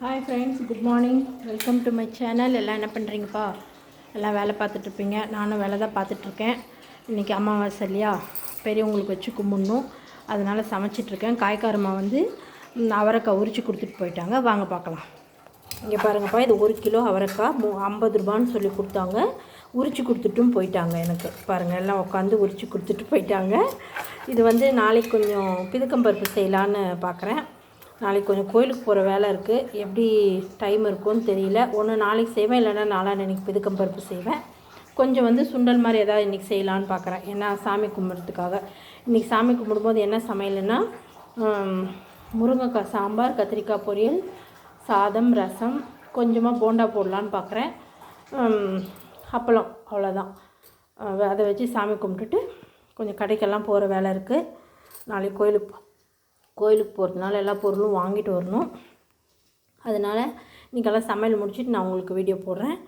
Hi friends good morning welcome to my channel எல்லாம் என்ன பண்ணுறீங்கப்பா எல்லாம் வேலை பார்த்துட்ருப்பீங்க. நானும் வேலை தான் பார்த்துட்ருக்கேன். இன்றைக்கி அமாவாசை இல்லையா? பெரியவங்களுக்கு வச்சு கும்பிடணும். அதனால் சமைச்சிட்ருக்கேன். காய்காரம்மா வந்து அவரைக்காய் உரிச்சு கொடுத்துட்டு போயிட்டாங்க. வாங்க பார்க்கலாம். இங்கே பாருங்கப்பா இது ஒரு கிலோ அவரைக்காய் மூ ஐம்பது ரூபான்னு சொல்லி கொடுத்தாங்க. உரிச்சு கொடுத்துட்டும் போயிட்டாங்க எனக்கு. பாருங்கள் எல்லாம் உட்காந்து உரிச்சு கொடுத்துட்டு போயிட்டாங்க. இது வந்து நாளைக்கு கொஞ்சம் பிதுக்கம்பருப்பு செய்யலான்னு பார்க்குறேன் நாளைக்கு கொஞ்சம் கோயிலுக்கு போகிற வேலை இருக்குது எப்படி டைம் இருக்கும்னு தெரியல. ஒன்று நாளைக்கு செய்வேன் இல்லைன்னா நாளாக இன்றைக்கி பிதுக்கம்பருப்பு செய்வேன். கொஞ்சம் வந்து சுண்டல் மாதிரி ஏதாவது இன்றைக்கி செய்யலான்னு பார்க்குறேன் ஏன்னா சாமி கும்பிட்றதுக்காக. இன்றைக்கி சாமி கும்பிடும்போது என்ன சமையல்னா முருங்கைக்காய் சாம்பார் கத்திரிக்காய் பொரியல் சாதம் ரசம் கொஞ்சமாக போண்டா போடலான்னு பார்க்குறேன் அப்பளம் அவ்வளோதான் அதை வச்சு சாமி கும்பிட்டுட்டு கொஞ்சம் கடைக்கெல்லாம் போகிற வேலை இருக்குது நாளைக்கு கோயிலுக்கு கோயிலுக்கு போகிறதுனால எல்லா பொருளும் வாங்கிட்டு வரணும். அதனால் இன்றைக்கெல்லாம் சமையல் முடிச்சுட்டு நான் உங்களுக்கு வீடியோ போடுறேன்.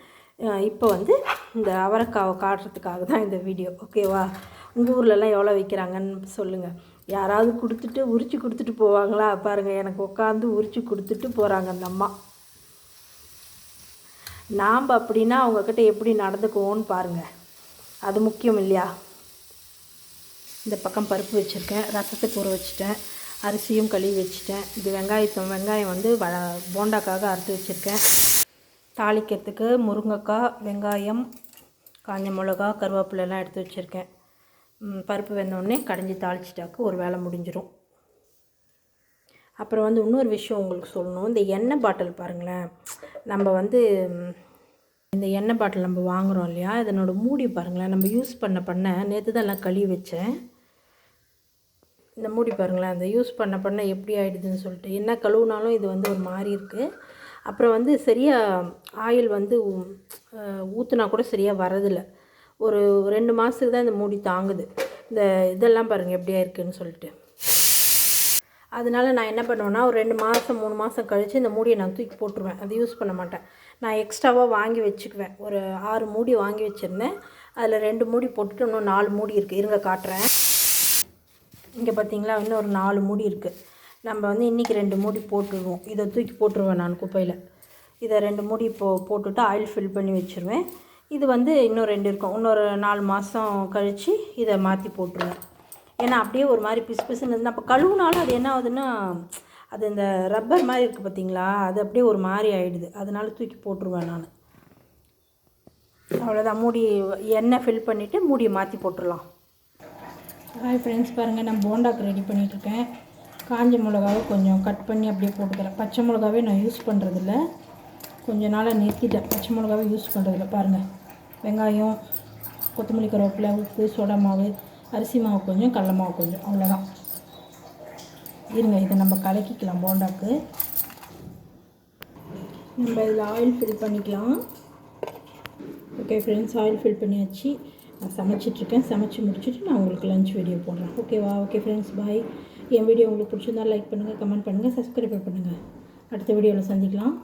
இப்போ வந்து இந்த அவரைக்காவை காட்டுறதுக்காக தான் இந்த வீடியோ. ஓகேவா உங்கள் ஊர்லலாம் எவ்வளோ விற்கிறாங்கன்னு சொல்லுங்கள் யாராவது கொடுத்துட்டு உரிச்சு கொடுத்துட்டு போவாங்களா? பாருங்கள் எனக்கு உட்காந்து உரிச்சு கொடுத்துட்டு போகிறாங்க அந்த அம்மா. நாம் அப்படின்னா அவங்கக்கிட்ட எப்படி நடந்துக்குவோன்னு பாருங்கள் அது முக்கியம் இல்லையா? இந்த பக்கம் பருப்பு வச்சுருக்கேன் ரசத்துக்கு ஊற வச்சுட்டேன். அரிசியும் கழுவி வச்சுட்டேன். இது வெங்காயத்தம் வெங்காயம் வந்து வ போண்டாக்காக அறுத்து வச்சுருக்கேன். தாளிக்கிறதுக்கு முருங்கைக்காய் வெங்காயம் காஞ்ச மிளகா கருவேப்பிலை எல்லாம் எடுத்து வச்சுருக்கேன். பருப்பு வெந்தோடனே கடைஞ்சி தாளிச்சிட்டாக்கு ஒரு வேலை முடிஞ்சிடும் அப்புறம் வந்து இன்னொரு விஷயம் உங்களுக்கு சொல்லணும். இந்த எண்ணெய் பாட்டில் பாருங்களேன். நம்ம வந்து இந்த எண்ணெய் பாட்டில் நம்ம வாங்குகிறோம் இல்லையா? இதனோட மூடி பாருங்களேன். நம்ம யூஸ் பண்ண பண்ண நேற்று தான் எல்லாம் கழுவி வச்சேன். இந்த மூடி பாருங்களேன் அந்த யூஸ் பண்ண பண்ண எப்படி ஆகிடுதுன்னு சொல்லிட்டு. என்ன கழுவுனாலும் இது வந்து ஒரு மாதிரி இருக்குது அப்புறம் வந்து சரியாக ஆயில் வந்து ஊற்றுனா கூட சரியாக வரதில்லை ஒரு ரெண்டு மாதத்துக்கு தான் இந்த மூடி தாங்குது. இந்த இதெல்லாம் பாருங்கள் எப்படியா இருக்குதுன்னு சொல்லிட்டு. அதனால் நான் என்ன பண்ணுவேன்னா ஒரு ரெண்டு மாதம் மூணு மாதம் கழித்து இந்த மூடியை நான் தூக்கி போட்டுருவேன். அது யூஸ் பண்ண மாட்டேன். நான் எக்ஸ்ட்ராவாக வாங்கி வச்சுக்குவேன். ஒரு ஆறு மூடி வாங்கி வச்சுருந்தேன். அதில் ரெண்டு மூடி போட்டுட்டு இன்னும் நாலு மூடி இருக்குது இருங்க காட்டுறேன். இங்கே பார்த்தீங்களா இன்னும் ஒரு நாலு மூடி இருக்குது நம்ம வந்து இன்றைக்கி ரெண்டு மூடி போட்டுருவோம். இதை தூக்கி போட்டுருவேன் நான் குப்பையில். இதை ரெண்டு மூடி போ போட்டுவிட்டு ஆயில் ஃபில் பண்ணி வச்சுருவேன். இது வந்து இன்னும் ரெண்டு இருக்கும். இன்னொரு நாலு மாதம் கழித்து இதை மாற்றி போட்டுருவேன். ஏன்னா அப்படியே ஒரு மாதிரி பிசு பிசுன்னு இருந்தால் அப்போ கழுவுனாலும் அது என்ன ஆகுதுன்னா அது இந்த ரப்பர் மாதிரி இருக்குது பார்த்தீங்களா அது அப்படியே ஒரு மாதிரி ஆகிடுது அதனால தூக்கி போட்டுருவேன் நான். அவ்வளோதான் மூடி எண்ணெய் ஃபில் பண்ணிவிட்டு மூடியை மாற்றி போட்டுடலாம் ஹாய் ஃப்ரெண்ட்ஸ் பாருங்கள் நான் போண்டாக்கு ரெடி பண்ணிகிட்ருக்கேன் காஞ்ச மிளகாவை கொஞ்சம் கட் பண்ணி அப்படியே போட்டுக்கிறேன். பச்சை மிளகாவே நான் யூஸ் பண்ணுறதில்ல கொஞ்ச நாளாக நிறுத்திட்டேன். பச்சை மிளகாவே யூஸ் பண்ணுறதில்ல பாருங்கள் வெங்காயம் கொத்தமல்லி கருவேப்பிலை உப்பு சோடா மாவு அரிசி மாவு கொஞ்சம் கடல மாவு கொஞ்சம் அவ்வளோதான் இருங்க இதை நம்ம கலக்கிக்கலாம் போண்டாக்கு. நம்ம இதில் ஆயில் ஃபில் பண்ணிக்கலாம். ஓகே ஃப்ரெண்ட்ஸ் ஆயில் ஃபில் பண்ணியாச்சு. நான் சமைச்சிட்ருக்கேன். சமைச்சு முடிச்சுட்டு நான் உங்களுக்கு லஞ்ச் வீடியோ போடுறேன். ஓகேவா ஓகே ஃப்ரெண்ட்ஸ் பாய் என் வீடியோ உங்களுக்கு பிடிச்சிருந்தா லைக் பண்ணுங்கள் கமெண்ட் பண்ணுங்கள் சப்ஸ்கிரைப் பண்ணுங்கள் அடுத்த வீடியோவில் சந்திக்கலாம்.